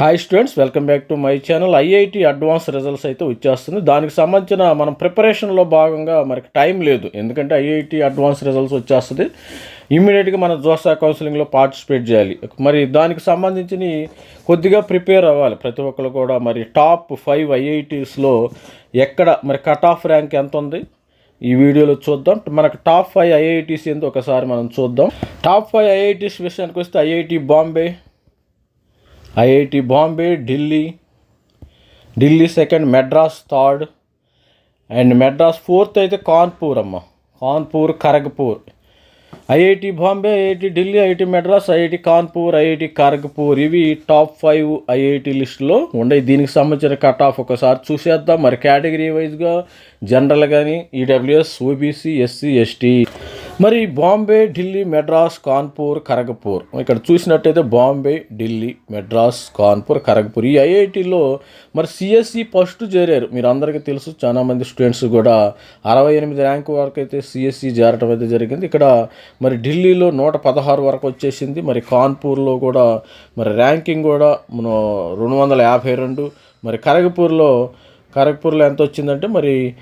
Hi students welcome back to my channel IIT advance results అయితే వచ్చేస్తుంది. దానికి సంబంధించిన మనం ప్రిపరేషన్లో భాగంగా మనకి టైం లేదు. ఎందుకంటే ఐఐటి అడ్వాన్స్ రిజల్ట్స్ వచ్చేస్తుంది. ఇమ్మీడియట్గా మనం జోసా కౌన్సిలింగ్లో పార్టిసిపేట్ చేయాలి. మరి దానికి సంబంధించి కొద్దిగా ప్రిపేర్ అవ్వాలి. ప్రతి ఒక్కరు కూడా మరి టాప్ ఫైవ్ ఐఐటీస్లో ఎక్కడ మరి కట్ ఆఫ్ ర్యాంక్ ఎంత ఉంది? ఈ వీడియోలో చూద్దాం. మనకు టాప్ ఫైవ్ ఐఐటీస్ ఏందో ఒకసారి మనం చూద్దాం. టాప్ ఫైవ్ ఐఐటీస్ విషయానికి వస్తే IIT Bombay IIT Bombay Delhi Delhi second Madras third and Madras fourth అయితే కాన్పూర్ అమ్మ. Kanpur Kharagpur. IIT Bombay IIT Delhi IIT Madras IIT Kanpur IIT Kharagpur. ఇవి టాప్ ఫైవ్ ఐఐటి లిస్టులో ఉన్నాయి. దీనికి సంబంధించిన కట్ ఆఫ్ ఒకసారి చూసేద్దాం. మరి కేటగిరీ వైజ్గా జనరల్ కానీ ఈడబ్ల్యూఎస్ ఓబీసీ ఎస్సీ ఎస్టీ మరి బాంబే ఢిల్లీ మెడ్రాస్ కాన్పూర్ ఖరగ్పూర్ ఇక్కడ చూసినట్టయితే బాంబే ఢిల్లీ మెడ్రాస్ కాన్పూర్ ఖరగ్పూర్ ఈ ఐఐటిలో మరి సిఎస్సి ఫస్ట్ చేరారు. మీరు అందరికీ తెలుసు చాలా మంది స్టూడెంట్స్ కూడా అరవై ఎనిమిది ర్యాంక్ వరకు అయితే సిఎస్సి చేరటం అయితే జరిగింది. ఇక్కడ మరి ఢిల్లీలో నూట పదహారు వరకు వచ్చేసింది. మరి కాన్పూర్లో కూడా మరి ర్యాంకింగ్ కూడా మన రెండు వందల యాభై రెండు. మరి ఖరగ్పూర్లో ఖరగ్పూర్లో ఎంత వచ్చిందంటే మరి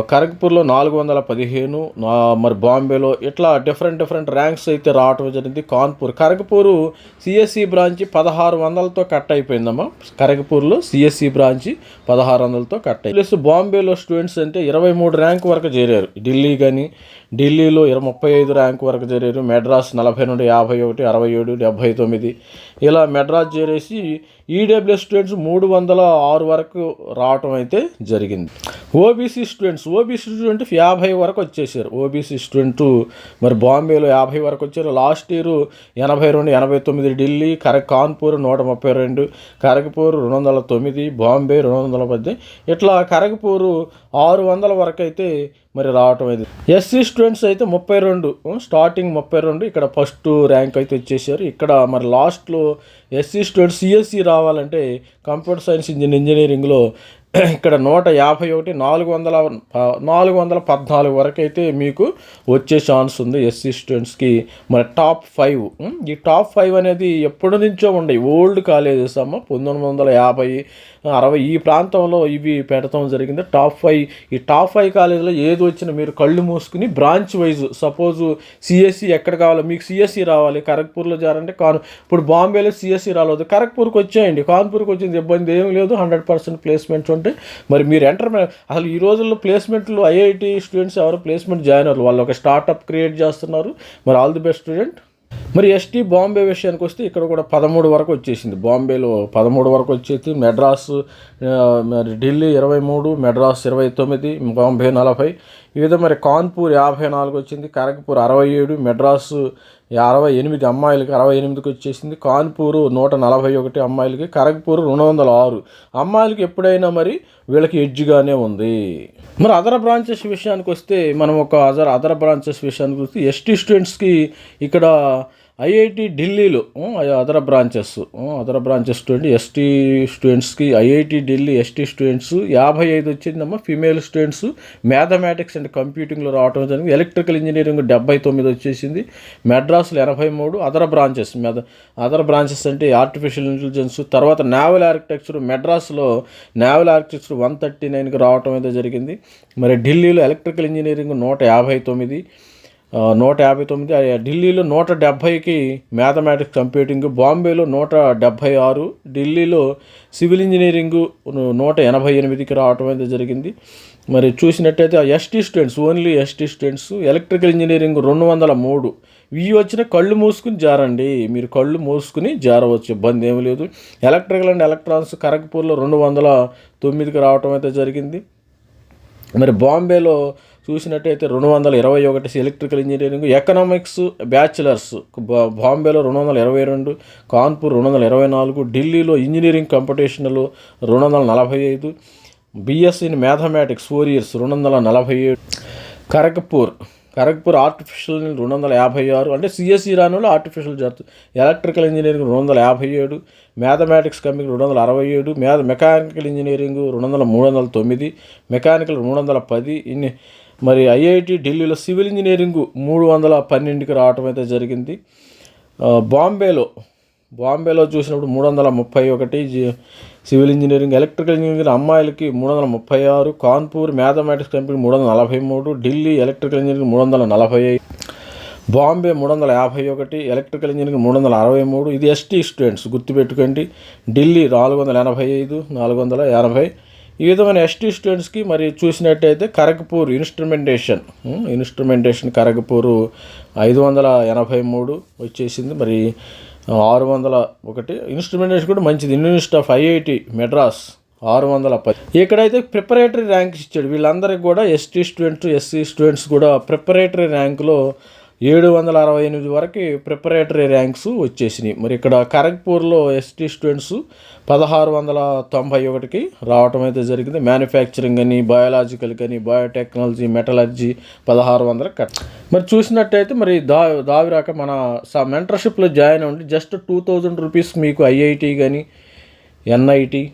ఖరగ్పూర్లో నాలుగు వందల పదిహేను నా- మరి బాంబేలో ఇట్లా డిఫరెంట్ డిఫరెంట్ ర్యాంక్స్ అయితే రావటం జరిగింది. కాన్పూర్ ఖరగ్పూరు సిఎస్సి బ్రాంచ్ పదహారు వందలతో కట్ అయిపోయిందమ్మా. ఖరగ్పూర్లో సిఎస్సి బ్రాంచ్ పదహారు వందలతో కట్ అయింది ప్లస్ బాంబేలో స్టూడెంట్స్ అంటే ఇరవై మూడు ర్యాంక్ వరకు చేరారు. ఢిల్లీ కానీ ఢిల్లీలో ఇరవై ముప్పై ఐదు ర్యాంక్ వరకు చేరారు. మెడ్రాస్ నలభై నుండి యాభై ఒకటి అరవై ఏడు డెబ్భై తొమ్మిది. ఇలా మెడ్రాస్ చేరేసి ఈడబ్ల్యూ స్టూడెంట్స్ మూడు వందల ఆరు వరకు రావటం అయితే జరిగింది. ఓబీసీ స్టూడెంట్స్ ఓబీసీ స్టూడెంట్ యాభై వరకు వచ్చేసారు. ఓబీసీ స్టూడెంట్ మరి బాంబేలో యాభై వరకు వచ్చారు. లాస్ట్ ఇయర్ ఎనభై రెండు ఎనభై తొమ్మిది ఢిల్లీ కర కాన్పూర్ నూట ముప్పై రెండు కరగపూర్ రెండు వందల తొమ్మిది బాంబే రెండు వందల పద్దెనిమిది. ఇట్లా కరగపూరు ఆరు వందల వరకు అయితే మరి రావటం అయింది. ఎస్సీ స్టూడెంట్స్ అయితే ముప్పై రెండు స్టార్టింగ్ ముప్పై రెండు ఇక్కడ ఫస్ట్ ర్యాంక్ అయితే వచ్చేసారు. ఇక్కడ మరి లాస్ట్లో ఎస్సీ స్టూడెంట్స్ సిఎస్సి రావాలంటే కంప్యూటర్ సైన్స్ ఇంజనీరింగ్లో ఇక్కడ నూట యాభై ఒకటి నాలుగు వందల నాలుగు వందల పద్నాలుగు వరకు అయితే మీకు వచ్చే ఛాన్స్ ఉంది ఎస్సీ స్టూడెంట్స్కి మరి టాప్ ఫైవ్ ఈ టాప్ ఫైవ్ అనేది ఎప్పటి నుంచో ఉన్నాయి. ఓల్డ్ కాలేజెస్ అమ్మ పంతొమ్మిది వందల యాభై అరవై ఈ ప్రాంతంలో ఇవి పెడతాం జరిగింది. టాప్ ఫైవ్ ఈ టాప్ ఫైవ్ కాలేజీలో ఏది వచ్చినా మీరు కళ్ళు మూసుకుని బ్రాంచ్ వైజ్ సపోజ్ సిఎస్సి ఎక్కడ కావాలో మీకు సిఎస్సి రావాలి. ఖరగ్పూర్లో చేరంటే కాన్ ఇప్పుడు బాంబేలో సిఎస్సి రాలేదు. ఖరగ్పూర్కి వచ్చేయండి. కాన్పూర్కి వచ్చింది ఇబ్బంది ఏం లేదు. హండ్రెడ్ పర్సెంట్ ప్లేస్మెంట్స్ ఉంటాయి మరి మీరు ఎంటర్ అసలు ఈ రోజుల్లో ప్లేస్మెంట్లు ఐఐటి స్టూడెంట్స్ ఎవరు ప్లేస్మెంట్ జాయిన్ అవ్వరు. వాళ్ళు ఒక స్టార్టప్ క్రియేట్ చేస్తున్నారు. మరి ఆల్ ది బెస్ట్ స్టూడెంట్ మరి ఎస్టీ బాంబే విషయానికి వస్తే ఇక్కడ కూడా పదమూడు వరకు వచ్చేసింది. బాంబేలో పదమూడు వరకు వచ్చేసి మెడ్రాస్ మరి ఢిల్లీ ఇరవై మూడు మెడ్రాస్ ఇరవై తొమ్మిది బాంబే నలభై. ఈ విధంగా మరి కాన్పూర్ యాభై నాలుగు వచ్చింది. ఖరగ్పూర్ అరవై ఏడు మెడ్రాస్ అరవై ఎనిమిది అమ్మాయిలకి అరవై ఎనిమిదికి వచ్చేసింది. కాన్పూరు నూట నలభై ఒకటి అమ్మాయిలకి ఖరగ్పూర్ రెండు వందల ఆరు అమ్మాయిలకి ఎప్పుడైనా మరి వీళ్ళకి ఎడ్జ్గానే ఉంది. మరి అదర్ బ్రాంచెస్ విషయానికి వస్తే మనం ఒక అదర్ అదర్ బ్రాంచెస్ విషయానికి వస్తే ఎస్టీ స్టూడెంట్స్కి ఇక్కడ ఐఐటి ఢిల్లీలో other branches other branches student ST స్టూడెంట్స్కి ఐఐటి ఢిల్లీ ఎస్టీ స్టూడెంట్స్ యాభై ఐదు వచ్చిందమ్మా ఫీమేల్ స్టూడెంట్స్ మ్యాథమెటిక్స్ అండ్ కంప్యూటింగ్లో రావడం జరిగింది. ఎలక్ట్రికల్ ఇంజనీరింగ్ డెబ్బై తొమ్మిది వచ్చేసింది. మెడ్రాస్లో ఎనభై మూడు అదర్ బ్రాంచెస్ మెద అదర్ బ్రాంచెస్ అంటే ఆర్టిఫిషియల్ ఇంటెలిజెన్స్ తర్వాత నావల్ ఆర్కిటెక్చర్ మెడ్రాస్లో నావల్ ఆర్కిటెక్చర్ వన్ థర్టీ నైన్కి రావటం అయితే జరిగింది. మరి ఢిల్లీలో ఎలక్ట్రికల్ ఇంజనీరింగ్ నూట యాభై తొమ్మిది నూట యాభై తొమ్మిది ఢిల్లీలో నూట డెబ్భైకి మ్యాథమెటిక్స్ కంప్యూటింగ్ బాంబేలో నూట డెబ్భై ఆరు ఢిల్లీలో సివిల్ ఇంజనీరింగ్ నూట ఎనభై ఎనిమిదికి రావటం అయితే జరిగింది. మరి చూసినట్టయితే ST students only ST students electrical engineering రెండు వందల మూడు. ఇవి వచ్చిన కళ్ళు మూసుకుని జారండి. మీరు కళ్ళు మూసుకుని జారవచ్చు ఇబ్బంది ఏమీ లేదు. ఎలక్ట్రికల్ అండ్ ఎలక్ట్రానిక్స్ ఖరగ్పూర్లో రెండు వందల తొమ్మిదికి రావటం అయితే జరిగింది. మరి బాంబేలో చూసినట్టయితే రెండు వందల ఇరవై ఒకటి ఎలక్ట్రికల్ ఇంజనీరింగ్ ఎకనామిక్స్ బ్యాచిలర్స్ బాంబేలో రెండు వందల ఇరవై రెండు కాన్పూర్ రెండు వందల ఇరవై నాలుగు ఢిల్లీలో ఇంజనీరింగ్ కాంపిటీషన్లో రెండు వందల నలభై ఐదు BSc in mathematics four years రెండు వందల నలభై ఏడు ఖరగ్పూర్ ఖరగ్పూర్ ఆర్టిఫిషియల్ రెండు వందల యాభై ఆరు అంటే సిఎస్సి రానులో ఆర్టిఫిషియల్ జరుగుతుంది ఎలక్ట్రికల్ ఇంజనీరింగ్ రెండు వందల యాభై ఏడు మ్యాథమెటిక్స్ కంపెనీ రెండు వందల అరవై ఏడు మ్యాథ మెకానికల్ ఇంజనీరింగ్ రెండు వందల మూడు వందల తొమ్మిది మెకానికల్ మూడు వందల పది ఇన్ని మరి ఐఐటి ఢిల్లీలో సివిల్ ఇంజనీరింగ్ మూడు వందల పన్నెండుకి రావటం అయితే జరిగింది. బాంబేలో బాంబేలో చూసినప్పుడు మూడు వందల ముప్పై ఒకటి జి- సివిల్ ఇంజనీరింగ్ ఎలక్ట్రికల్ ఇంజనీరింగ్ అమ్మాయిలకి మూడు వందల ముప్పై ఆరు కాన్పూర్ మ్యాథమెటిక్స్ కంపెనీ మూడు వందల నలభై మూడు ఢిల్లీ ఎలక్ట్రికల్ ఇంజనీరింగ్ మూడు వందల నలభై ఐదు బాంబే మూడు వందల యాభై ఒకటి ఎలక్ట్రికల్ ఇంజనీరింగ్ మూడు వందల అరవై మూడు. ఇది ఎస్టీ స్టూడెంట్స్ గుర్తుపెట్టుకోండి. ఢిల్లీ నాలుగు వందల ఎనభై ఐదు నాలుగు వందల ఎనభై ఈ విధమైన ఎస్టీ స్టూడెంట్స్కి మరి చూసినట్టయితే కరగపూర్ ఇన్స్ట్రుమెంటేషన్ ఇన్స్ట్రుమెంటేషన్ కరగపూరు ఐదు వందల ఎనభై మూడు వచ్చేసింది. మరి ఆరు వందల ఒకటి ఇన్స్ట్రుమెంటేషన్ కూడా మంచిది. యూనివర్సిటీ ఆఫ్ ఐఐటి మెడ్రాస్ ఆరు వందల పది. ఇక్కడైతే ప్రిపరేటరీ ర్యాంక్స్ ఇచ్చాడు. వీళ్ళందరికీ కూడా ఎస్టీ స్టూడెంట్స్ ఎస్సీ స్టూడెంట్స్ కూడా ప్రిపరేటరీ ర్యాంకులో ఏడు వందల అరవై ఎనిమిది వరకు ప్రిపరేటరీ ర్యాంక్స్ వచ్చేసినాయి. మరి ఇక్కడ ఖరగ్పూర్లో ఎస్టీ స్టూడెంట్స్ పదహారు వందల తొంభై ఒకటికి రావటం అయితే జరిగింది. మ్యానుఫ్యాక్చరింగ్ అని బయాలజికల్ కానీ బయోటెక్నాలజీ మెటలర్జీ పదహారు వందల కట్. మరి చూసినట్టయితే మరి దా దావిరాక మన స మెంటర్షిప్లో జాయిన్ అవ్వండి. జస్ట్ టూ థౌజండ్ రూపీస్ మీకు ఐఐటి కానీ NIT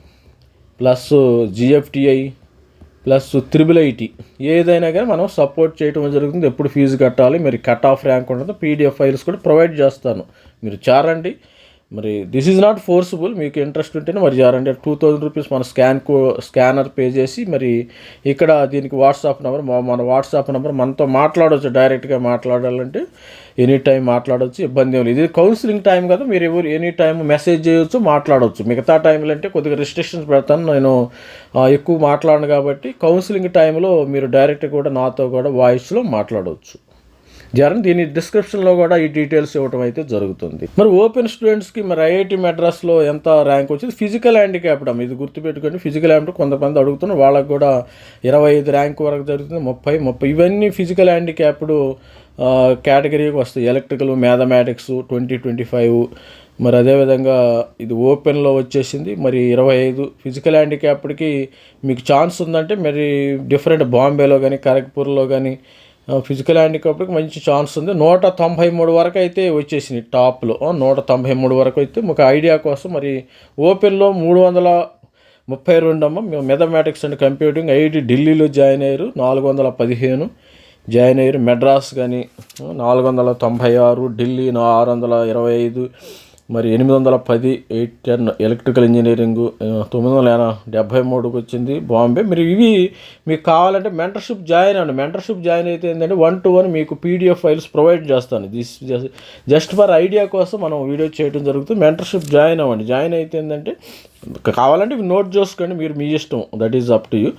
plus GFTI plus triple IT. ఏదైనా కానీ మనం సపోర్ట్ చేయడం జరుగుతుంది. ఎప్పుడు ఫీజు కట్టాలి మీరు కట్ ఆఫ్ ర్యాంక్ ఉంటుంది పీడిఎఫ్ ఫైల్స్ కూడా ప్రొవైడ్ చేస్తాను. మీరు చారండి. మరి దిస్ ఈజ్ నాట్ ఫోర్సిబుల్ మీకు ఇంట్రెస్ట్ ఉంటేనే మరి చారండి టూ థౌజండ్ రూపీస్ మన స్కాన్ కో స్కానర్ పే చేసి మరి ఇక్కడ దీనికి వాట్సాప్ నెంబర్ మన వాట్సాప్ నెంబర్ మనతో మాట్లాడవచ్చు డైరెక్ట్గా మాట్లాడాలంటే ఎనీ టైం మాట్లాడవచ్చు ఇబ్బంది ఏం లేదు. ఇది కౌన్సిలింగ్ టైం కదా మీరు ఎవరు ఎనీ టైం మెసేజ్ చేయొచ్చు మాట్లాడవచ్చు మిగతా టైంలో అంటే కొద్దిగా రిస్ట్రిక్షన్స్ పెడతాను. నేను ఎక్కువ మాట్లాడను కాబట్టి కౌన్సిలింగ్ టైంలో మీరు డైరెక్ట్ కూడా నాతో కూడా వాయిస్లో మాట్లాడవచ్చు జరన్ దీని డిస్క్రిప్షన్లో కూడా ఈ డీటెయిల్స్ ఇవ్వడం అయితే జరుగుతుంది. మరి ఓపెన్ స్టూడెంట్స్కి మరి ఐఐటి మెడ్రాస్లో ఎంత ర్యాంక్ వచ్చింది? ఫిజికల్ హ్యాండిక్యాప్డ్ ఇది గుర్తుపెట్టుకోండి. ఫిజికల్ హ్యాండ్ కొంతమంది అడుగుతున్నారు. వాళ్ళకి కూడా ఇరవై ఐదు ర్యాంక్ వరకు జరుగుతుంది. ముప్పై ముప్పై ఇవన్నీ ఫిజికల్ హ్యాండిక్యాప్డ్ కేటగిరీకి వస్తాయి. Electrical mathematics twenty twenty five మరి అదేవిధంగా ఇది ఓపెన్లో వచ్చేసింది. మరి ఇరవై ఐదు ఫిజికల్ హ్యాండిక్యాప్డ్కి మీకు ఛాన్స్ ఉందంటే మరి డిఫరెంట్ బాంబేలో కానీ ఖరగ్పూర్లో కానీ ఫిజికల్ హ్యాండిక్యాప్కి మంచి ఛాన్స్ ఉంది. నూట తొంభై మూడు వరకు అయితే వచ్చేసింది టాప్లో నూట తొంభై మూడు వరకు అయితే ఒక ఐడియా కోసం మరి ఓపెన్లో మూడు వందల ముప్పై రెండు అమ్మ. మేము మెథమెటిక్స్ అండ్ కంప్యూటింగ్ ఐడి ఢిల్లీలో జాయిన్ అయ్యారు. నాలుగు వందల పదిహేను జాయిన్ అయ్యారు. మెడ్రాస్ కానీ నాలుగు వందల తొంభై ఆరు ఢిల్లీ ఆరు వందల ఇరవై ఐదు మరి ఎనిమిది వందల పది ఎయిట్ టెన్ ఎలక్ట్రికల్ ఇంజనీరింగ్ తొమ్మిది వందల ఎన- డెబ్భై మూడుకి వచ్చింది బాంబే. మీరు ఇవి మీకు కావాలంటే మెంటర్షిప్ జాయిన్ అవ్వండి. మెంటర్షిప్ జాయిన్ అయితే ఏంటంటే వన్ టు వన్ మీకు పీడిఎఫ్ ఫైల్స్ ప్రొవైడ్ చేస్తాను. దిస్ జస్ట్ ఫర్ ఐడియా కోసం మనం వీడియో చేయడం జరుగుతుంది. మెంటర్షిప్ జాయిన్ అవ్వండి. జాయిన్ అయితే ఏంటంటే కావాలంటే నోట్ చేసుకోండి మీరు మీ ఇష్టం. That is up to you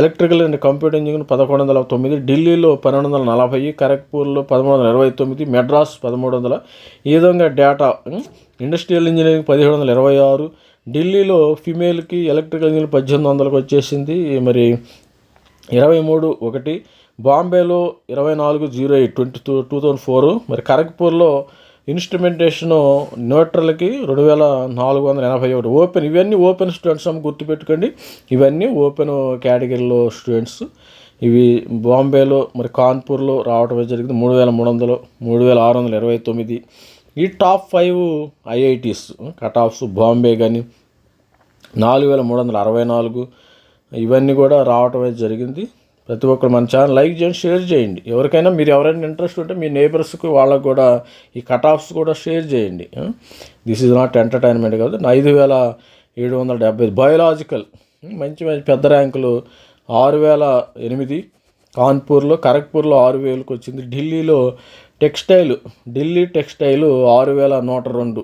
electrical and computer engineering పదకొండు వందల తొమ్మిది ఢిల్లీలో పన్నెండు వందల నలభై ఖరగ్పూర్లో పదమూడు వందల ఇరవై తొమ్మిది మెడ్రాస్ పదమూడు వందల. ఈ విధంగా డేటా ఇండస్ట్రియల్ ఇంజనీరింగ్ పదిహేడు వందల ఇరవై ఆరు ఢిల్లీలో ఫిమేల్కి ఎలక్ట్రికల్ ఇంజనీరింగ్ పద్దెనిమిది వందలకు వచ్చేసింది. మరి ఇరవై మూడు ఒకటి బాంబేలో ఇరవై నాలుగు zero eight twenty two two thousand four మరి ఖరగ్పూర్లో ఇన్స్ట్రుమెంటేషను న్యూట్రల్కి రెండు వేల నాలుగు వందల ఎనభై ఒకటి ఓపెన్ ఇవన్నీ ఓపెన్ స్టూడెంట్స్ అని గుర్తుపెట్టుకోండి. ఇవన్నీ ఓపెన్ కేటగిరీలో స్టూడెంట్స్. ఇవి బాంబేలో మరి కాన్పూర్లో రావడం జరిగింది మూడు వేల మూడు వందలు మూడు వేల ఆరు వందల ఇరవై తొమ్మిది. ఈ top five IITs cut offs Bombay కానీ నాలుగు వేల మూడు వందల అరవై నాలుగు ఇవన్నీ కూడా రావటం జరిగింది. ప్రతి ఒక్కరు మన ఛానల్ లైక్ చేయండి షేర్ చేయండి. ఎవరికైనా మీరు ఎవరైనా ఇంట్రెస్ట్ ఉంటే మీ నేబర్స్కి వాళ్ళకు కూడా ఈ కట్ ఆఫ్స్ కూడా షేర్ చేయండి. దిస్ ఈజ్ నాట్ ఎంటర్టైన్మెంట్ కాదు ఐదు వేల ఏడు వందల డెబ్బై బయోలాజికల్ మంచి మంచి పెద్ద ర్యాంకులు. ఆరు వేల ఎనిమిది కాన్పూర్లో ఖరగ్పూర్లో ఆరు వేలకు వచ్చింది. ఢిల్లీలో టెక్స్టైల్ ఢిల్లీ టెక్స్టైల్ ఆరు వేల నూట రెండు.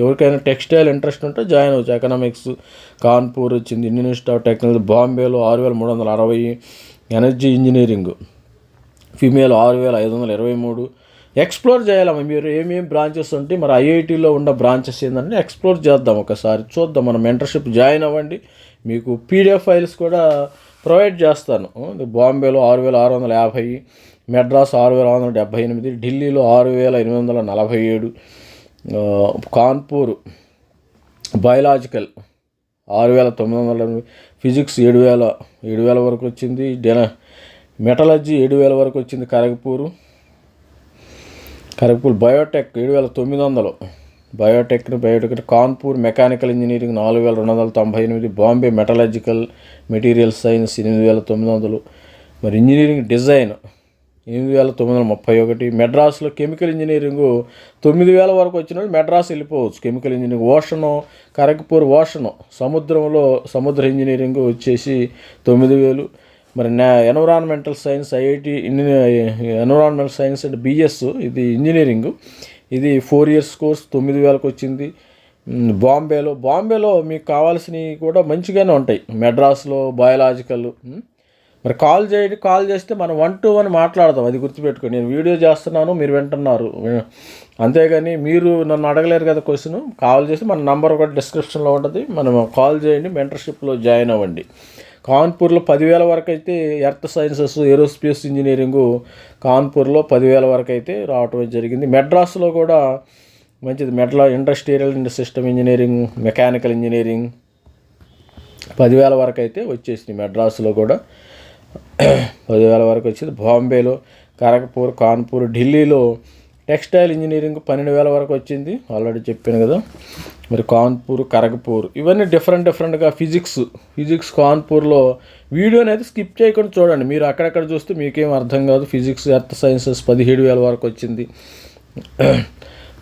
ఎవరికైనా టెక్స్టైల్ ఇంట్రెస్ట్ ఉంటే జాయిన్ అవచ్చు ఎకనామిక్స్ కాన్పూర్ వచ్చింది. ఇండియన్ ఇన్స్టిట్యూట్ ఆఫ్ టెక్నాలజీ బాంబేలో ఆరు వేల మూడు వందల అరవై. Energy engineering. ఫీమేల్ ఆరు వేల ఐదు వందల ఇరవై మూడు. ఎక్స్ప్లోర్ చేయాలమ్మా మీరు ఏమేమి బ్రాంచెస్ ఉంటే మరి ఐఐటీలో ఉన్న బ్రాంచెస్ ఏంటంటే ఎక్స్ప్లోర్ చేద్దాం ఒకసారి. చూద్దాం మనం మెంటర్షిప్ జాయిన్ అవ్వండి. మీకు పీడిఎఫ్ ఫైల్స్ కూడా ప్రొవైడ్ చేస్తాను. బాంబేలో ఆరు వేల ఆరు వందల యాభై మెడ్రాస్ ఆరు వేల ఆరు వందల డెబ్బై ఎనిమిది ఢిల్లీలో ఆరు వేల ఎనిమిది వందల నలభై ఏడు కాన్పూర్ బయలాజికల్ ఆరు వేల తొమ్మిది వందల ఫిజిక్స్ ఏడు వేల ఏడు వేల వరకు వచ్చింది. డెన మెటలజీ ఏడు వేల వరకు వచ్చింది కరగపూరు. కరగపూర్ బయోటెక్ ఏడు వేల తొమ్మిది వందలు. Biotech biotech Kanpur mechanical engineering నాలుగు వేల రెండు వందల తొంభై ఎనిమిది బాంబే మెటలాజికల్ మెటీరియల్ సైన్స్ ఎనిమిది వేల తొమ్మిది వందలు. మరి ఇంజనీరింగ్ డిజైన్ ఎనిమిది వేల తొమ్మిది వందల ముప్పై ఒకటి. మెడ్రాస్లో కెమికల్ ఇంజనీరింగ్ తొమ్మిది వేల వరకు వచ్చిన వాళ్ళు మెడ్రాస్ వెళ్ళిపోవచ్చు. Chemical engineering ocean Kharagpur ocean సముద్రంలో సముద్ర ఇంజనీరింగ్ వచ్చేసి తొమ్మిది వేలు. మరి నా environmental science IIT environmental science and BS ఇది ఇంజనీరింగ్. ఇది ఫోర్ ఇయర్స్ కోర్స్ తొమ్మిది వేలకు వచ్చింది. బాంబేలో బాంబేలో మీకు కావాల్సినవి కూడా మంచిగానే ఉంటాయి. మెడ్రాస్లో బయాలజికల్ మరి కాల్ చేయండి కాల్ చేస్తే మనం వన్ టు వన్ మాట్లాడదాం. అది గుర్తుపెట్టుకోండి. నేను వీడియో చేస్తున్నాను మీరు వింటున్నారు. అంతేగాని మీరు నన్ను అడగలేరు కదా క్వశ్చన్ కాల్ చేసి మన నంబర్ ఒకటి డిస్క్రిప్షన్లో ఉంటుంది. మనం కాల్ చేయండి మెంటర్షిప్లో జాయిన్ అవ్వండి. కాన్పూర్లో పదివేల వరకు అయితే ఎర్త్ సైన్సెస్ ఏరోస్పేస్ ఇంజనీరింగు కాన్పూర్లో పదివేల వరకు అయితే రావటం జరిగింది. మెడ్రాస్లో కూడా మంచిది. మెడ్లా industrial and system engineering mechanical engineering పదివేల వరకు అయితే వచ్చేసింది మెడ్రాస్లో కూడా. పదివేల వరకు వచ్చింది. బాంబేలో ఖరగ్పూర్ కాన్పూర్ ఢిల్లీలో టెక్స్టైల్ ఇంజనీరింగ్ పన్నెండు వేల వరకు వచ్చింది. ఆల్రెడీ చెప్పాను కదా. మరి కాన్పూర్ ఖరగ్పూర్ ఇవన్నీ డిఫరెంట్ డిఫరెంట్గా ఫిజిక్స్ ఫిజిక్స్ కాన్పూర్లో వీడియోని అయితే స్కిప్ చేయకుండా చూడండి. మీరు అక్కడక్కడ చూస్తే మీకేం అర్థం కాదు. ఫిజిక్స్ ఎర్త్ సైన్సెస్ పదిహేడు వేల వరకు వచ్చింది.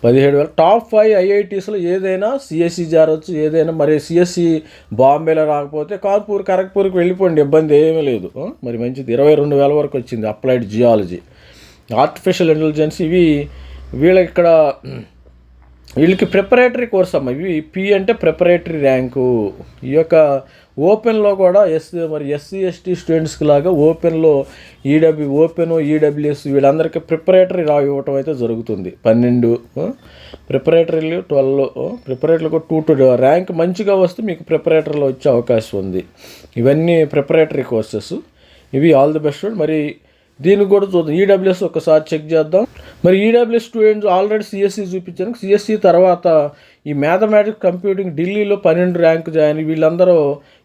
పదిహేడు వేల. టాప్ ఫైవ్ ఐఐటీస్లో ఏదైనా సిఎస్సి జారవచ్చు ఏదైనా మరి సిఎస్సి బాంబేలో రాకపోతే కాన్పూర్ ఖరగ్పూర్కి వెళ్ళిపోండి ఇబ్బంది ఏమీ లేదు. మరి మంచిది. ఇరవై రెండు వేల వరకు వచ్చింది అప్లైడ్ జియాలజీ. ఆర్టిఫిషియల్ ఇంటెలిజెన్స్ ఇవి వీళ్ళకి ఇక్కడ వీళ్ళకి ప్రిపరేటరీ కోర్స్ అమ్మ. ఇవి పి అంటే ప్రిపరేటరీ ర్యాంకు ఈ యొక్క ఓపెన్లో కూడా ఎస్ మరి ఎస్సీ ఎస్టీ స్టూడెంట్స్కి లాగా ఓపెన్లో ఈడబ్ల్యూ ఓపెన్ ఈడబ్ల్యూఎస్ వీళ్ళందరికీ ప్రిపరేటరీ రా ఇవ్వటం అయితే జరుగుతుంది. పన్నెండు ప్రిపరేటరీలు ట్వెల్వ్ ప్రిపరేటరీలకు టూ టు ర్యాంక్ మంచిగా వస్తే మీకు ప్రిపరేటరీలో వచ్చే అవకాశం ఉంది. ఇవన్నీ ప్రిపరేటరీ కోర్సెస్ ఇవి ఆల్ ది బెస్ట్ మరి దీనికి కూడా చూద్దాం. ఈడబ్ల్యూఎస్ ఒకసారి చెక్ చేద్దాం. మరి ఈడబ్ల్యూఎస్ స్టూడెంట్స్ ఆల్రెడీ సిఎస్సి చూపించాను సిఎస్సి తర్వాత ఈ మ్యాథమెటిక్స్ కంప్యూటింగ్ ఢిల్లీలో పన్నెండు ర్యాంక్ జాయిన్ వీళ్ళందరూ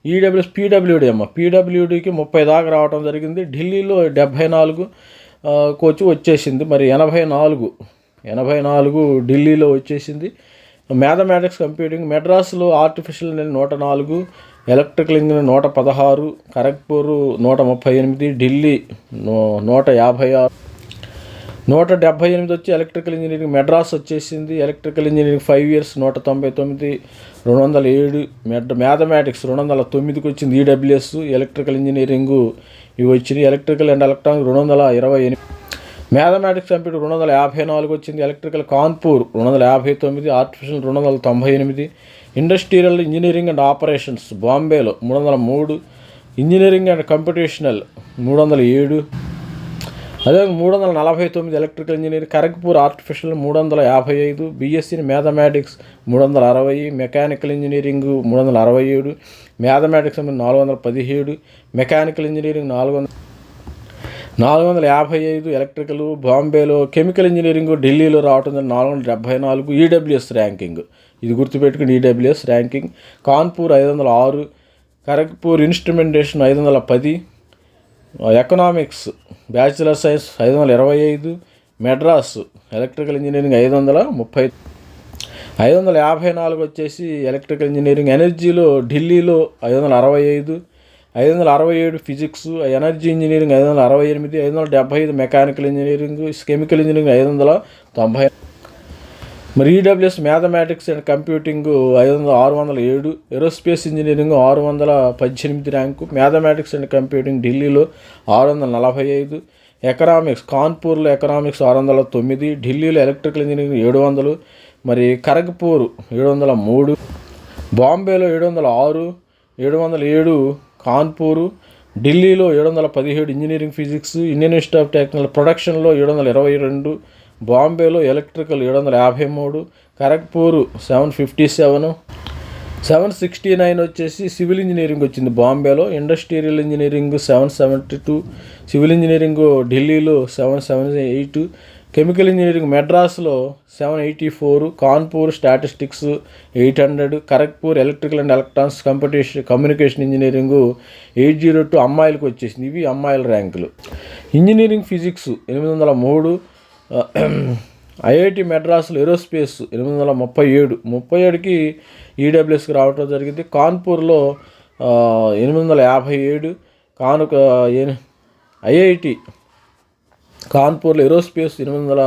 ఈడబ్ల్యూఎస్ పీడబ్ల్యూడి అమ్మ. పీడబ్ల్యూడికి ముప్పై దాకా రావడం జరిగింది. ఢిల్లీలో డెబ్భై నాలుగు కోచ్ వచ్చేసింది. మరి ఎనభై నాలుగు ఎనభై నాలుగు ఢిల్లీలో వచ్చేసింది. మ్యాథమెటిక్స్ కంప్యూటింగ్ మెడ్రాస్లో ఆర్టిఫిషియల్ నూట నాలుగు ఎలక్ట్రికల్ ఇంజనీరింగ్ నూట పదహారు ఖరగ్పూర్ నూట ముప్పై ఎనిమిది ఢిల్లీ నూట యాభై ఆరు. నూట డెబ్బై ఎనిమిది వచ్చి ఎలక్ట్రికల్ ఇంజనీరింగ్ మెడ్రాస్ వచ్చేసింది. ఎలక్ట్రికల్ ఇంజనీరింగ్ ఫైవ్ ఇయర్స్ నూట తొంభై తొమ్మిది రెండు వందల ఏడు. మెడ్ మ్యాథమెటిక్స్ రెండు వందల తొమ్మిదికి వచ్చింది ఈడబ్ల్యూఎస్. ఎలక్ట్రికల్ ఇంజనీరింగ్ ఇవి వచ్చినాయి. ఎలక్ట్రికల్ అండ్ ఎలక్ట్రానిక్ రెండు వందల ఇరవై ఎనిమిది. మ్యాథమెటిక్స్ కంప్యూటర్ రెండు వందల యాభై నాలుగు వచ్చింది. ఎలక్ట్రికల్ కాన్పూర్ రెండు వందల యాభై తొమ్మిది. ఆర్టిఫిషియల్ రెండు వందల తొంభై ఎనిమిది. ఇండస్ట్రియల్ ఇంజనీరింగ్ అండ్ ఆపరేషన్స్ బాంబేలో మూడు వందల మూడు ఇంజనీరింగ్ అండ్ కంప్యూటేషనల్ మూడు వందల ఏడు అదే మూడు వందల నలభై తొమ్మిది ఎలక్ట్రికల్ ఇంజనీరింగ్ ఖరగ్పూర్ ఆర్టిఫిషియల్ మూడు వందల యాభై ఐదు బీఎస్సీ మ్యాథమెటిక్స్ మూడు వందల అరవై మెకానికల్ ఇంజనీరింగ్ మూడు వందల అరవై ఏడు మ్యాథమెటిక్స్ నాలుగు వందల పదిహేడు మెకానికల్ ఇంజనీరింగ్ నాలుగు వందల నాలుగు వందల యాభై ఐదు ఎలక్ట్రికల్ బాంబేలో కెమికల్ ఇంజనీరింగ్ ఢిల్లీలో రావటం నాలుగు వందల డెబ్బై నాలుగు ఈడబ్ల్యూఎస్ ర్యాంకింగ్. ఇది గుర్తుపెట్టుకుని ఈడబ్ల్యూఎస్ ర్యాంకింగ్. కాన్పూర్ ఐదు వందల ఆరు ఖరగ్పూర్ ఇన్స్ట్రుమెంటేషన్ ఐదు వందల పది ఎకనామిక్స్ బ్యాచిలర్ సైన్స్ ఐదు వందల ఇరవై ఐదు మెడ్రాస్ ఎలక్ట్రికల్ ఇంజనీరింగ్ ఐదు వందల ముప్పై ఐదు వందల యాభై నాలుగు వచ్చేసి ఎలక్ట్రికల్ ఇంజనీరింగ్ ఎనర్జీలో ఢిల్లీలో ఐదు వందల అరవై ఐదు ఐదు వందల అరవై ఏడు ఫిజిక్స్ ఎనర్జీ ఇంజనీరింగ్ ఐదు వందల అరవై ఎనిమిది ఐదు వందల డెబ్బై ఐదు మెకానికల్ ఇంజనీరింగ్ కెమికల్ ఇంజనీరింగ్ ఐదు వందల తొంభై. మరి ఈడబ్ల్యూఎస్ మ్యాథమెటిక్స్ అండ్ కంప్యూటింగ్ ఐదు వందల ఆరు వందల ఏడు ఏరోస్పేస్ ఇంజనీరింగ్ ఆరు వందల పద్దెనిమిది ర్యాంకు మ్యాథమెటిక్స్ అండ్ కంప్యూటింగ్ ఢిల్లీలో ఆరు వందల నలభై ఐదు ఎకనామిక్స్ కాన్పూర్లో ఎకనామిక్స్ ఆరు వందల తొమ్మిది ఢిల్లీలో ఎలక్ట్రికల్ ఇంజనీరింగ్ ఏడు వందలు మరి ఖరగ్పూర్ ఏడు వందల మూడు బాంబేలో ఏడు వందల ఆరు ఏడు వందల ఏడు కాన్పూరు ఢిల్లీలో ఏడు వందల పదిహేడు engineering physics Indian institute of technology ప్రొడక్షన్లో ఏడు వందల ఇరవై రెండు బాంబేలో ఎలక్ట్రికల్ ఏడు వందల యాభై మూడు Kharagpur seven fifty seven seven sixty nine వచ్చేసి సివిల్ ఇంజనీరింగ్ వచ్చింది బాంబేలో industrial engineering seven seventy two civil engineering ఢిల్లీలో seven seven eight chemical engineering మెడ్రాస్లో seven eighty four Kanpur statistics eight hundred Kharagpur electrical and electronics competition communication engineering eight zero two అమ్మాయిలకు వచ్చేసింది. ఇవి అమ్మాయిల ర్యాంకులు. Engineering physics ఎనిమిది వందల మూడు ఐఐటి మెడ్రాస్లో ఏరోస్పేస్ ఎనిమిది వందల ముప్పై ఏడు. ముప్పై ఏడుకి ఈడబ్ల్యూఎస్కి రావడం జరిగింది. కాన్పూర్లో ఎనిమిది వందల యాభై ఏడు కానుక ఐఐటి కాన్పూర్లో ఏరోస్పేస్ ఎనిమిది వందల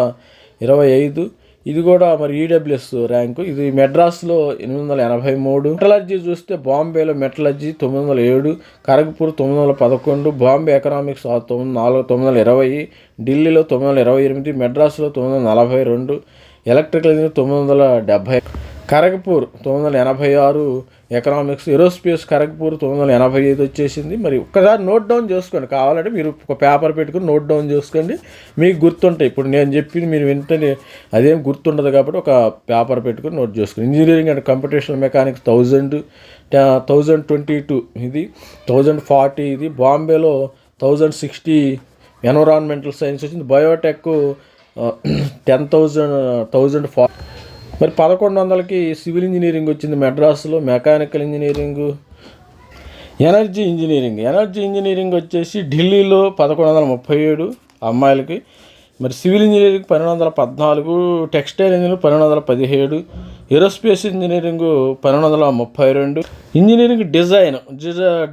ఇరవై ఐదు. ఇది కూడా మరి ఈడబ్ల్యూఎస్ ర్యాంకు. ఇది మెడ్రాస్లో ఎనిమిది వందల ఎనభై మూడు. మెటలర్జీ చూస్తే బాంబేలో మెటలర్జీ తొమ్మిది వందల ఏడు ఖరగ్పూర్ తొమ్మిది వందల పదకొండు బాంబే ఎకనామిక్స్ తొమ్మిది నాలుగు తొమ్మిది వందల ఇరవై ఢిల్లీలో తొమ్మిది వందల ఇరవై ఎనిమిది మెడ్రాస్లో తొమ్మిది వందల నలభై రెండు ఎలక్ట్రికల్ ఇంజనీర్ తొమ్మిది వందల డెబ్భై ఖరగ్పూర్ తొమ్మిది వందల ఎనభై ఆరు ఎకనామిక్స్ ఏరోస్పేస్ ఖరగ్పూర్ తొమ్మిది వందల ఎనభై ఐదు వచ్చేసింది. మరి ఒక్కసారి నోట్ డౌన్ చేసుకోండి. కావాలంటే మీరు ఒక పేపర్ పెట్టుకుని నోట్ డౌన్ చేసుకోండి. మీకు గుర్తుంటాయి. ఇప్పుడు నేను చెప్పింది మీరు వింటనే అదేం గుర్తుండదు కాబట్టి ఒక పేపర్ పెట్టుకుని నోట్ చేసుకోండి. Engineering and computational mechanics thousand thousand twenty two ఇది థౌజండ్ ఫార్టీ ఇది బాంబేలో థౌజండ్ సిక్స్టీ ఎన్విరాన్మెంటల్ సైన్స్ వచ్చింది. Biotech ten thousand thousand four మరి పదకొండు వందలకి సివిల్ ఇంజనీరింగ్ వచ్చింది మెడ్రాస్లో mechanical engineering energy engineering. Energy engineering వచ్చేసి ఢిల్లీలో పదకొండు వందల ముప్పై ఏడు అమ్మాయిలకి మరి సివిల్ ఇంజనీరింగ్ పన్నెండు వందల పద్నాలుగు టెక్స్టైల్ ఇంజనీరింగ్ పన్నెండు వందల పదిహేడు ఏరోస్పేస్ ఇంజనీరింగ్ పన్నెండు వందల ముప్పై రెండు ఇంజనీరింగ్ డిజైన్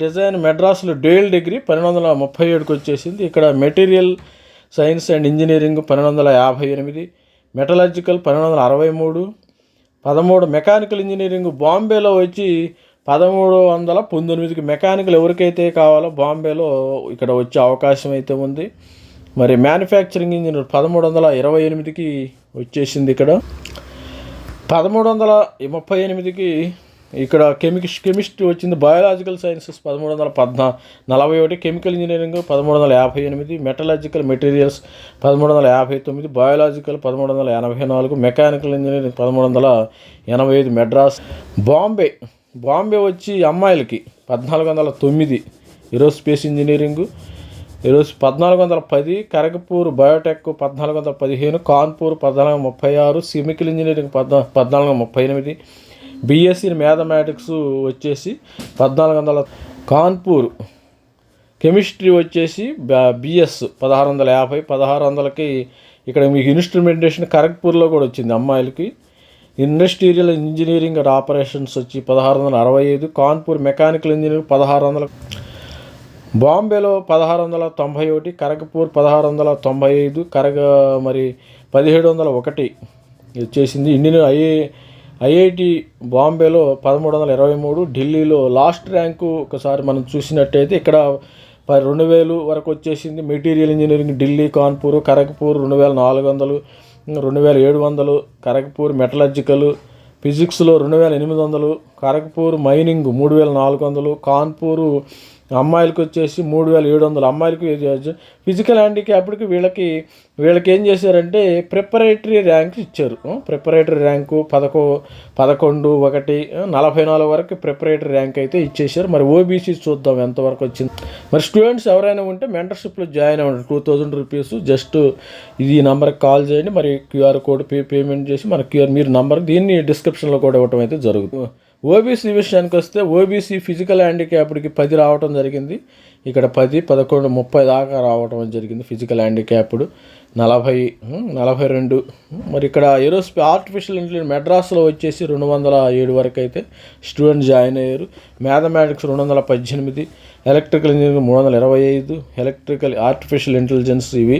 డిజైన్ మెడ్రాస్లో డ్యూయల్ డిగ్రీ పన్నెండు వందల ముప్పై ఏడుకి వచ్చేసింది. ఇక్కడ మెటీరియల్ సైన్స్ అండ్ ఇంజనీరింగ్ పన్నెండు వందల యాభై ఎనిమిది మెటలర్జికల్ పన్నెండు వందల అరవై మూడు పదమూడు మెకానికల్ ఇంజనీరింగ్ బాంబేలో వచ్చి పదమూడు వందల పంతొమ్మిదికి మెకానికల్ ఎవరికైతే కావాలో బాంబేలో ఇక్కడ వచ్చే అవకాశం అయితే ఉంది. మరి మ్యానుఫ్యాక్చరింగ్ ఇంజనీర్ పదమూడు వందల ఇరవై ఎనిమిదికి వచ్చేసింది ఇక్కడ. పదమూడు వందల ముప్పై ఎనిమిదికి ఇక్కడ కెమిక్ కెమిస్ట్రీ వచ్చింది బయాలజికల్ సైన్సెస్ పదమూడు వందల పద్నా నలభై ఒకటి కెమికల్ ఇంజనీరింగ్ పదమూడు వందల యాభై ఎనిమిది మెటలాజికల్ మెటీరియల్స్ పదమూడు వందల యాభై తొమ్మిది బయాలజికల్ పదమూడు వందల ఎనభై నాలుగు మెకానికల్ ఇంజనీరింగ్ పదమూడు వందల ఎనభై ఐదు మెడ్రాస్. బాంబే బాంబే వచ్చి అమ్మాయిలకి పద్నాలుగు వందల తొమ్మిది ఏరోస్పేస్ ఇంజనీరింగు ఈరోజు పద్నాలుగు వందల పది కరగపూర్ బయోటెక్ పద్నాలుగు వందల పదిహేను కాన్పూర్ పద్నాలుగు ముప్పై ఆరు కెమికల్ ఇంజనీరింగ్ పద్నా పద్నాలుగు ముప్పై ఎనిమిది బీఎస్సీ మ్యాథమెటిక్స్ వచ్చేసి పద్నాలుగు వందల కాన్పూర్. కెమిస్ట్రీ వచ్చేసి బిఎస్ పదహారు వందల యాభై పదహారు వందలకి ఇక్కడ మీకు ఇన్స్ట్రుమెంటేషన్ ఖరగ్పూర్లో కూడా వచ్చింది అమ్మాయిలకి. ఇండస్ట్రియల్ ఇంజనీరింగ్ అండ్ ఆపరేషన్స్ వచ్చి పదహారు వందల అరవై ఐదు కాన్పూర్ మెకానికల్ ఇంజనీరింగ్ పదహారు వందల బాంబేలో పదహారు వందల తొంభై ఒకటి కరగపూర్ పదహారు వందల తొంభై ఐదు కరగ మరి పదిహేడు వందల ఒకటి వచ్చేసింది. ఇండియన్ ఐఏ ఐఐటి బాంబేలో పదమూడు వందల ఇరవై మూడు ఢిల్లీలో లాస్ట్ ర్యాంకు ఒకసారి మనం చూసినట్టయితే ఇక్కడ ప- రెండు వేలు వరకు వచ్చేసింది. మెటీరియల్ ఇంజనీరింగ్ ఢిల్లీ కాన్పూర్ ఖరగ్పూర్ రెండు వేల నాలుగు వందలు రెండు వేల ఏడు వందలు ఖరగ్పూర్ మెటలర్జికల్ ఫిజిక్స్లో రెండు వేల ఎనిమిది వందలు ఖరగ్పూర్ మైనింగ్ మూడు వేల నాలుగు వందలు కాన్పూరు అమ్మాయిలకు వచ్చేసి మూడు వేల ఏడు వందలు. అమ్మాయిలకు ఫిజికల్ హ్యాండిక్యాప్డ్కి వీళ్ళకి వీళ్ళకి ఏం చేశారంటే ప్రిపరేటరీ ర్యాంక్ ఇచ్చారు. ప్రిపరేటరీ ర్యాంకు పదకొ పదకొండు ఒకటి నలభై నాలుగు వరకు ప్రిపరేటరీ ర్యాంక్ అయితే ఇచ్చేసారు మరి ఓబీసీ చూద్దాం ఎంతవరకు వచ్చింది. మరి స్టూడెంట్స్ ఎవరైనా ఉంటే మెంటర్షిప్లో జాయిన్ అవ్వండి. టూ థౌజండ్ రూపీస్ జస్ట్ ఇది ఈ నెంబర్కి కాల్ చేయండి. మరి క్యూఆర్ కోడ్ పే పేమెంట్ చేసి మన క్యూఆర్ మీరు నెంబర్ దీన్ని డిస్క్రిప్షన్లో కూడా ఇవ్వటం అయితే జరుగుతుంది. ఓబీసీ విషయానికి వస్తే ఓబీసీ ఫిజికల్ హ్యాండిక్యాప్డ్కి పది రావటం జరిగింది. ఇక్కడ పది పదకొండు ముప్పై దాకా రావడం జరిగింది ఫిజికల్ హ్యాండిక్యాప్డ్. నలభై నలభై రెండు. మరి ఇక్కడ ఏరోస్పే ఆర్టిఫిషియల్ ఇంటెలిజెన్స్ మెడ్రాస్లో వచ్చేసి రెండు వందల ఏడు వరకు అయితే స్టూడెంట్ జాయిన్ అయ్యారు. మ్యాథమెటిక్స్ రెండు వందల పద్దెనిమిది ఎలక్ట్రికల్ ఇంజనీరింగ్ మూడు వందల ఇరవై ఐదు ఎలక్ట్రికల్ ఆర్టిఫిషియల్ ఇంటెలిజెన్స్ ఇవి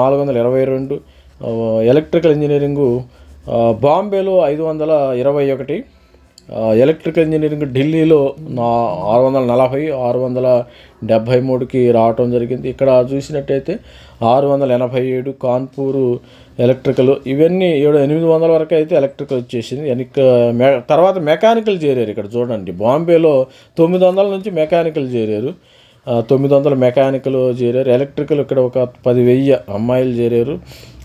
నాలుగు వందల ఇరవై రెండు. ఎలక్ట్రికల్ ఇంజనీరింగు బాంబేలో ఐదు వందల ఇరవై ఒకటి ఎలక్ట్రికల్ ఇంజనీరింగ్ ఢిల్లీలో నా ఆరు వందల నలభై ఆరు వందల డెబ్భై మూడుకి రావటం జరిగింది. ఇక్కడ చూసినట్టయితే ఆరు వందల ఎనభై ఏడు కాన్పూరు ఎలక్ట్రికల్ ఇవన్నీ ఏడు ఎనిమిది వందల వరకు అయితే ఎలక్ట్రికల్ వచ్చేసింది. వెనక మె తర్వాత మెకానికల్ చేరారు ఇక్కడ చూడండి. బాంబేలో తొమ్మిది వందల నుంచి మెకానికల్ చేరారు. తొమ్మిది వందల మెకానికల్ చేరారు. ఎలక్ట్రికల్ ఇక్కడ ఒక పది వెయ్యి అమ్మాయిలు చేరారు.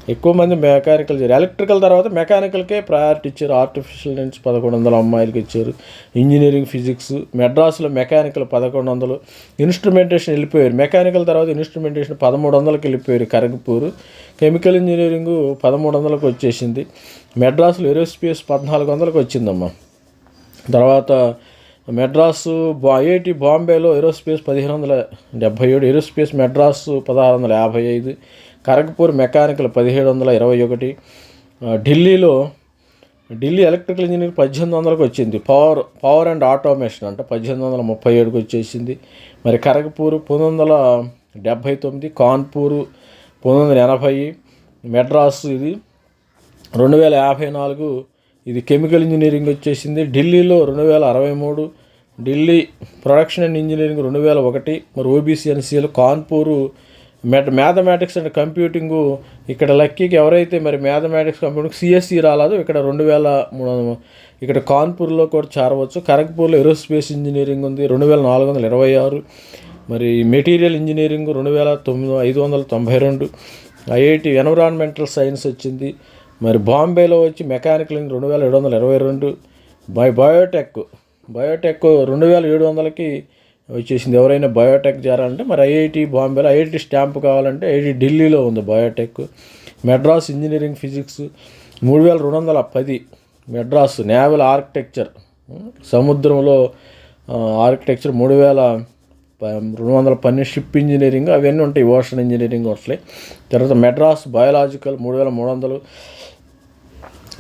ఎక్కువ మంది మెకానికల్ చేరారు ఎలక్ట్రికల్ తర్వాత మెకానికల్కే ప్రయారిటీ ఇచ్చారు. ఆర్టిఫిషియల్ నుంచి పదకొండు వందల అమ్మాయిలకి ఇచ్చారు. ఇంజనీరింగ్ ఫిజిక్స్ మెడ్రాస్లో మెకానికల్ పదకొండు వందలు ఇన్స్ట్రుమెంటేషన్ వెళ్ళిపోయారు. మెకానికల్ తర్వాత ఇన్స్ట్రుమెంటేషన్ పదమూడు వందలకి వెళ్ళిపోయారు కరగపూర్. కెమికల్ ఇంజనీరింగ్ పదమూడు వందలకు వచ్చేసింది. మెడ్రాస్లో ఏరోస్పేస్ పద్నాలుగు వందలకు వచ్చిందమ్మా. తర్వాత మెడ్రాసు బా ఐఐటి బాంబేలో ఏరోస్పేస్ పదిహేను వందల డెబ్భై ఏడు ఏరోస్పేస్ మెడ్రాసు పదహారు వందల యాభై ఐదు. ఖరగ్పూర్ మెకానికల్ పదిహేడు వందల ఇరవై ఒకటి ఢిల్లీలో ఢిల్లీ ఎలక్ట్రికల్ ఇంజనీర్ పద్దెనిమిది వందలకు వచ్చింది. పవర్ పవర్ అండ్ ఆటోమేషన్ అంట పద్దెనిమిది వందల ముప్పై ఏడుకు వచ్చేసింది. మరి ఖరగ్పూర్ పంతొమ్మిది వందల డెబ్భై తొమ్మిది కాన్పూర్ పంతొమ్మిది వందల ఎనభై మెడ్రాస్ ఇది రెండు వేల యాభై నాలుగు ఇది కెమికల్ ఇంజనీరింగ్ వచ్చేసింది. ఢిల్లీలో రెండు వేల అరవై మూడు ఢిల్లీ ప్రొడక్షన్ అండ్ ఇంజనీరింగ్ రెండు వేల ఒకటి మరి ఓబీసీ ఎన్సీఎల్ కాన్పూరు మెట్ మ్యాథమెటిక్స్ అండ్ కంప్యూటింగు ఇక్కడ లక్కీకి ఎవరైతే మరి మ్యాథమెటిక్స్ కంప్యూటింగ్ సిఎస్సి రాలేదో ఇక్కడ రెండు వేల మూడు ఇక్కడ కాన్పూర్లో కూడా చేరవచ్చు. ఖరగ్పూర్లో ఏరోస్పేస్ ఇంజనీరింగ్ ఉంది రెండు వేల నాలుగు వందల ఇరవై ఆరు. మరి మెటీరియల్ ఇంజనీరింగ్ రెండు వేల తొమ్మిది ఐదు వందల తొంభై రెండు. ఐఐటి ఎన్విరాన్మెంటల్ సైన్స్ వచ్చింది. మరి బాంబేలో వచ్చి మెకానికల్ రెండు వేల ఏడు వందల ఇరవై రెండు. బై బయోటెక్ బయోటెక్ రెండు వేల ఏడు వందలకి వచ్చేసింది. ఎవరైనా బయోటెక్ చేరాలంటే మరి ఐఐటి బాంబేలో ఐఐటి స్టాంప్ కావాలంటే ఐఐటి ఢిల్లీలో ఉంది బయోటెక్. మెడ్రాస్ ఇంజనీరింగ్ ఫిజిక్స్ మూడు వేల రెండు వందల పది మెడ్రాస్ నేవల్ ఆర్కిటెక్చర్. సముద్రంలో ఆర్కిటెక్చర్ మూడు వేల ప- రెండు వందల పన్నెండు షిప్ ఇంజనీరింగ్ అవన్నీ ఉంటాయి ఓషన్ ఇంజనీరింగ్ వస్తాయి. తర్వాత మెడ్రాస్ బయోలాజికల్ మూడు వేల మూడు వందలు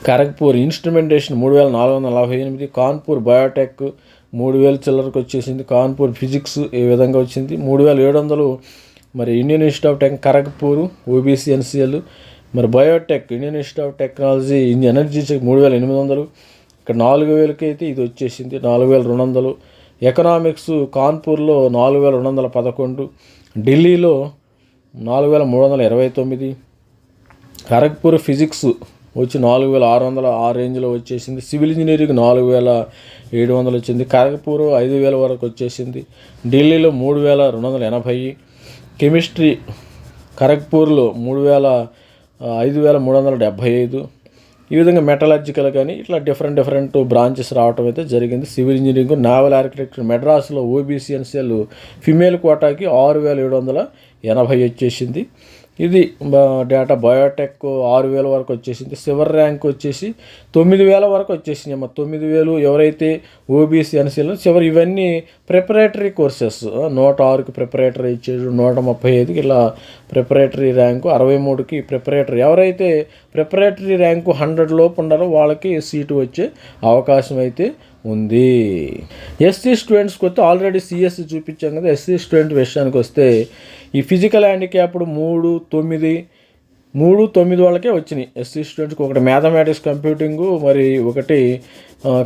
ఖరగ్పూర్ ఇన్స్ట్రుమెంటేషన్ మూడు వేల నాలుగు వందల నలభై ఎనిమిది కాన్పూర్ బయోటెక్ మూడు వేల చిల్లరకు వచ్చేసింది. కాన్పూర్ ఫిజిక్స్ ఈ విధంగా వచ్చింది? మూడు వేల ఏడు వందలు మరి Indian institute of tech Kharagpur OBC NCL. మరి biotech Indian institute of technology Indian energy మూడు వేల ఎనిమిది వందలు. ఇక్కడ నాలుగు వేలకి అయితే ఇది వచ్చేసింది నాలుగు వేల రెండు వందలు. ఎకనామిక్స్ కాన్పూర్లో నాలుగు వేల రెండు వందల పదకొండు. ఢిల్లీలో నాలుగు వేల మూడు వందల ఇరవై తొమ్మిది. ఖరగ్పూర్ ఫిజిక్స్ వచ్చి నాలుగు వేల ఆరు వందల ఆ రేంజ్లో వచ్చేసింది. సివిల్ ఇంజనీరింగ్ నాలుగు వేల ఏడు వందలు వచ్చింది. ఖరగ్పూర్ ఐదు వేల వరకు వచ్చేసింది. ఢిల్లీలో మూడు వేల రెండు వందల ఎనభై. కెమిస్ట్రీ ఖరగ్పూర్లో మూడు వేల ఐదు వేల మూడు వందల డెబ్భై ఐదు. ఈ విధంగా మెటలాజికల్ కానీ ఇట్లా డిఫరెంట్ డిఫరెంట్ బ్రాంచెస్ రావడం అయితే జరిగింది. సివిల్ ఇంజనీరింగ్ నావల్ ఆర్కిటెక్చర్ మెడ్రాస్లో ఓబీసీ ఎన్సీఎల్ ఫిమేల్ కోటాకి ఆరు వేల ఏడు వందల ఎనభై వచ్చేసింది. ఇది డేటా బయోటెక్ ఆరు వేల వరకు వచ్చేసింది. సివర్ ర్యాంక్ వచ్చేసి తొమ్మిది వేల వరకు వచ్చేసింది అమ్మ. తొమ్మిది వేలు ఎవరైతే ఓబీసీ ఎన్సీలు చివరి ఇవన్నీ ప్రిపరేటరీ కోర్సెస్ నూట ఆరుకి ప్రిపరేటరీ ఇచ్చేది నూట ముప్పై ఐదుకి ఇలా ప్రిపరేటరీ ర్యాంకు అరవై మూడుకి ప్రిపరేటరీ ఎవరైతే ప్రిపరేటరీ ర్యాంకు హండ్రెడ్ లోపు ఉండాలో వాళ్ళకి సీటు వచ్చే అవకాశం అయితే ఉంది. ఎస్సీ స్టూడెంట్స్కి వస్తే ఆల్రెడీ సిఎస్సి చూపించాం కదా. ఎస్సీ స్టూడెంట్ విషయానికి వస్తే ఈ ఫిజికల్ హ్యాండిక్యాప్డ్ మూడు తొమ్మిది మూడు తొమ్మిది వాళ్ళకే వచ్చినాయి. ఎస్సీ స్టూడెంట్స్కి ఒకటి మ్యాథమెటిక్స్ కంప్యూటింగు మరి ఒకటి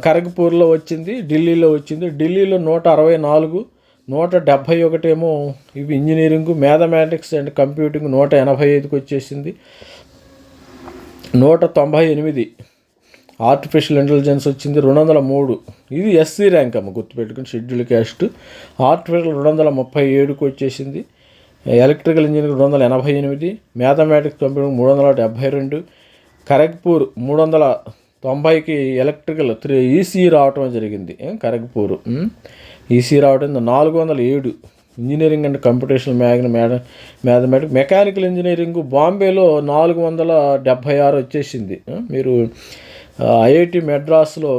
ఖరగ్పూర్లో వచ్చింది ఢిల్లీలో వచ్చింది. ఢిల్లీలో నూట అరవై నాలుగు నూట డెబ్భై ఒకటేమో ఇవి ఇంజనీరింగ్ మ్యాథమెటిక్స్ అండ్ కంప్యూటింగ్ నూట ఎనభై ఐదుకి వచ్చేసింది. నూట తొంభై ఎనిమిది ఆర్టిఫిషియల్ ఇంటెలిజెన్స్ వచ్చింది రెండు వందల మూడు. ఇది ఎస్సీ ర్యాంక్ అమ్మ గుర్తుపెట్టుకుని షెడ్యూల్ క్యాస్ట్ ఆర్టిఫిషియల్ రెండు వందల ముప్పై ఏడుకు వచ్చేసింది. ఎలక్ట్రికల్ ఇంజనీరింగ్ రెండు వందల ఎనభై ఎనిమిది. మ్యాథమెటిక్స్ కంప్యూటర్ మూడు వందల డెబ్భై రెండు. ఖరగ్పూర్ మూడు వందల తొంభైకి ఎలక్ట్రికల్ త్రీ ఈసీ రావటం జరిగింది. ఏం, ఖరగ్పూర్ ఈసీ రావటం నాలుగు వందల ఏడు. ఇంజనీరింగ్ అండ్ కంప్యూటేషనల్ మ్యాగ్ మ్యాడ మ్యాథమెటిక్ మెకానికల్ ఇంజనీరింగ్ బాంబేలో నాలుగు వందల డెబ్భై ఆరు వచ్చేసింది. మీరు ఐఐటి మెడ్రాస్లో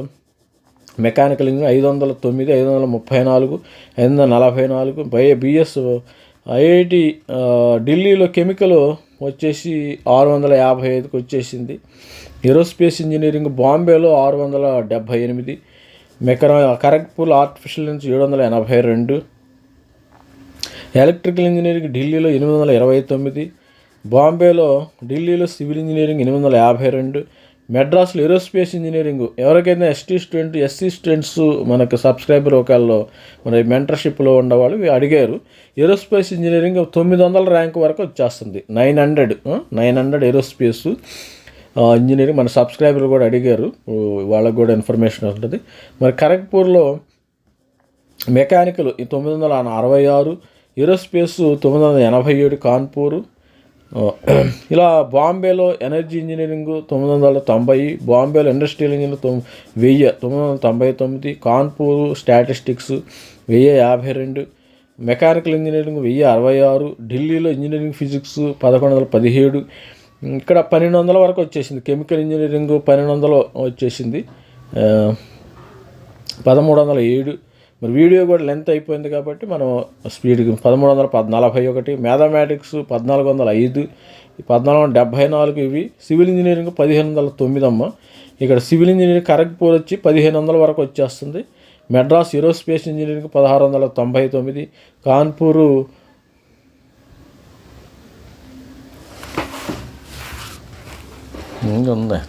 మెకానికల్ ఇంజనీరింగ్ ఐదు వందల తొమ్మిది ఐదు వందల ముప్పై నాలుగు ఐదు వందల నలభై నాలుగు బై బిఎస్ ఐఐటి ఢిల్లీలో కెమికల్ వచ్చేసి ఆరు వందల యాభై ఐదుకి వచ్చేసింది. ఏరోస్పేస్ ఇంజనీరింగ్ బాంబేలో ఆరు వందల డెబ్భై ఎనిమిది మెకరా కరెక్ట్పూల్ ఆర్టిఫిషియల్ నుంచి ఏడు వందల ఎనభై రెండు ఎలక్ట్రికల్ ఇంజనీరింగ్ ఢిల్లీలో ఎనిమిది వందల ఇరవై తొమ్మిది బాంబేలో ఢిల్లీలో సివిల్ ఇంజనీరింగ్ ఎనిమిది వందల యాభై రెండు మెడ్రాస్లో ఏరోస్పేస్ ఇంజనీరింగ్. ఎవరికైనా ఎస్టీ స్టూడెంట్ ఎస్సీ స్టూడెంట్స్ మనకు సబ్స్క్రైబర్ ఒకళ్ళు మన మెంటర్షిప్లో ఉండేవాళ్ళు అడిగారు. ఏరోస్పేస్ ఇంజనీరింగ్ తొమ్మిది వందల ర్యాంక్ వరకు వచ్చేస్తుంది. Nine hundred nine hundred aerospace engineering మన సబ్స్క్రైబర్ కూడా అడిగారు. వాళ్ళకు కూడా ఇన్ఫర్మేషన్ ఉంటుంది మరి ఖరగ్పూర్లో మెకానికల్ ఈ తొమ్మిది వందల అరవై ఆరు ఏరోస్పేస్ తొమ్మిది వందల ఎనభై ఏడు కాన్పూర్ ఇలా బాంబేలో ఎనర్జీ ఇంజనీరింగ్ తొమ్మిది వందల తొంభై బాంబేలో ఇండస్ట్రియల్ ఇంజనీరింగ్ తొమ్ వెయ్యి తొమ్మిది వందల తొంభై తొమ్మిది కాన్పూర్ స్టాటిస్టిక్స్ వెయ్యి యాభై రెండు మెకానికల్ ఇంజనీరింగ్ వెయ్యి అరవై ఆరు ఢిల్లీలో ఇంజనీరింగ్ ఫిజిక్స్ పదకొండు వందల పదిహేడు ఇక్కడ పన్నెండు వందల వరకు వచ్చేసింది కెమికల్ ఇంజనీరింగ్ పన్నెండు వందలు వచ్చేసింది పదమూడు వందల ఏడు మరి వీడియో కూడా లెంత్ అయిపోయింది కాబట్టి మనం స్పీడ్ పదమూడు వందల పద్ నలభై ఒకటి మ్యాథమెటిక్స్ పద్నాలుగు వందల ఐదు పద్నాలుగు వందల డెబ్భై నాలుగు ఇవి సివిల్ ఇంజనీరింగ్ పదిహేను వందల తొమ్మిది అమ్మ ఇక్కడ సివిల్ ఇంజనీరింగ్ ఖరగ్పూర్ వచ్చి పదిహేను వందల వరకు వచ్చేస్తుంది. మెడ్రాస్ ఏరోస్పేస్ ఇంజనీరింగ్ పదహారు వందల తొంభై తొమ్మిది కాన్పూరు ఇంకా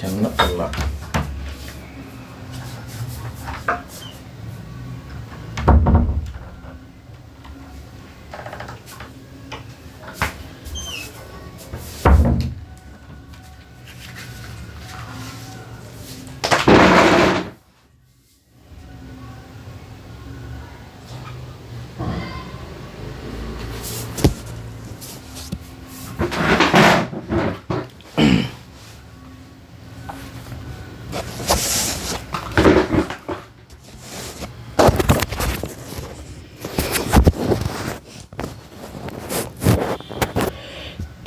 ఉంది చిన్న పిల్ల ఈ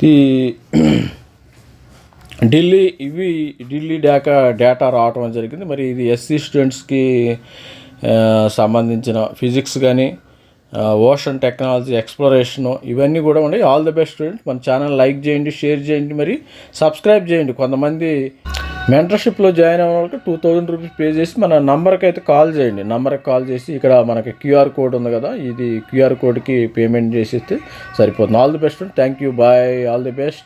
ఢిల్లీ ఇవి ఢిల్లీ డేటా డేటా రావటం జరిగింది. మరి ఇది ఎస్సీ స్టూడెంట్స్కి సంబంధించిన ఫిజిక్స్ కానీ ఓషన్ టెక్నాలజీ ఎక్స్ప్లోరేషను ఇవన్నీ కూడా ఉన్నాయి. ఆల్ ది బెస్ట్ స్టూడెంట్ మన ఛానల్ లైక్ చేయండి షేర్ చేయండి మరి సబ్స్క్రైబ్ చేయండి. కొంతమంది మెంటర్షిప్లో జాయిన్ అయిన వాళ్ళకి టూ థౌజండ్ రూపీస్ పే చేసి మన నంబర్కి అయితే కాల్ చేయండి. నంబర్కి కాల్ చేసి ఇక్కడ మనకి క్యూఆర్ కోడ్ ఉంది కదా ఇది క్యూఆర్ కోడ్కి పేమెంట్ చేసేస్తే సరిపోతుంది. All the best thank you bye all the best